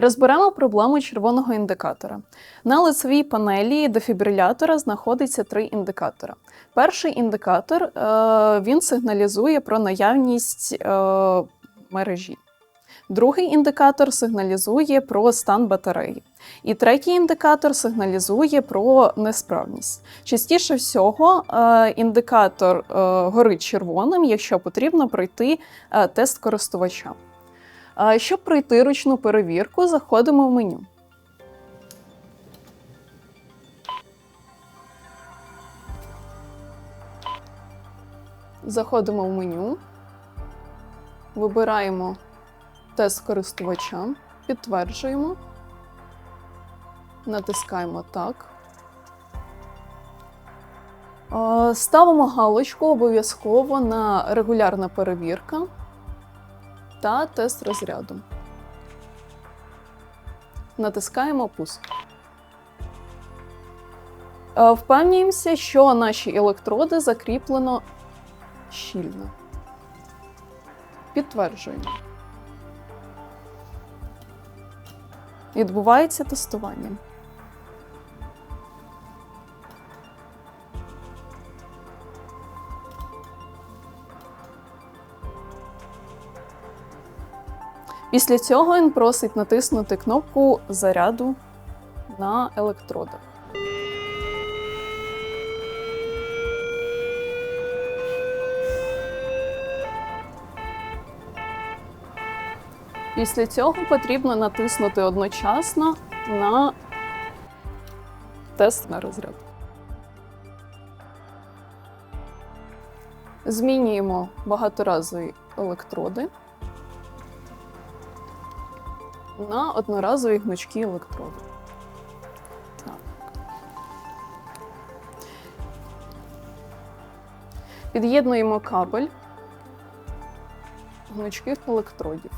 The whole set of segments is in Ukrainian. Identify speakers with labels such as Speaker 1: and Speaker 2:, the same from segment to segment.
Speaker 1: Розберемо проблему червоного індикатора. На лицевій панелі дефібрилятора знаходиться три індикатора. Перший індикатор е, він сигналізує про наявність е, мережі. Другий індикатор сигналізує про стан батареї. І третій індикатор сигналізує про несправність. Частіше всього, е, індикатор горить червоним, якщо потрібно пройти тест користувача. Щоб пройти ручну перевірку, заходимо в меню. Заходимо в меню, вибираємо тест користувача, підтверджуємо, натискаємо так. Ставимо галочку обов'язково на регулярна перевірка та тест розряду. Натискаємо пуск. Е, Впевнюємося, що наші електроди закріплено щільно. Підтверджуємо. Відбувається тестування. Після цього він просить натиснути кнопку заряду на електродах. Після цього потрібно натиснути одночасно на тест на розряд. Змінюємо багаторазові електроди на одноразові гнучкі електроди. Під'єднуємо кабель гнучких електродів.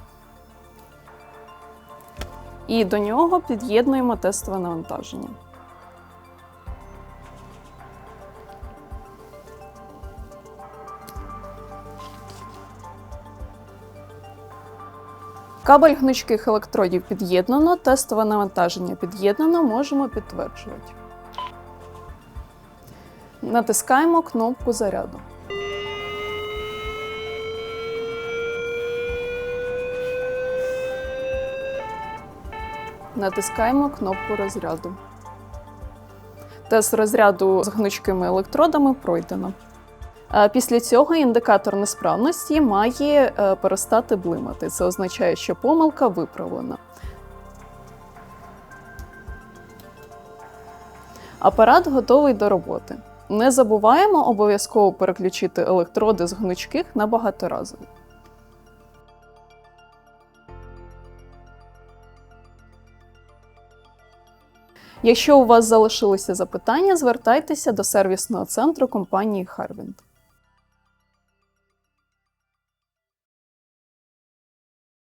Speaker 1: І до нього під'єднуємо тестове навантаження. Кабель гнучких електродів під'єднано, тестове навантаження під'єднано, можемо підтверджувати. Натискаємо кнопку заряду. Натискаємо кнопку розряду. Тест розряду з гнучкими електродами пройдено. Після цього індикатор несправності має е, перестати блимати. Це означає, що помилка виправлена. Апарат готовий до роботи. Не забуваємо обов'язково переключити електроди з гнучких на багаторазові. Якщо у вас залишилися запитання, звертайтеся до сервісного центру компанії Harvint.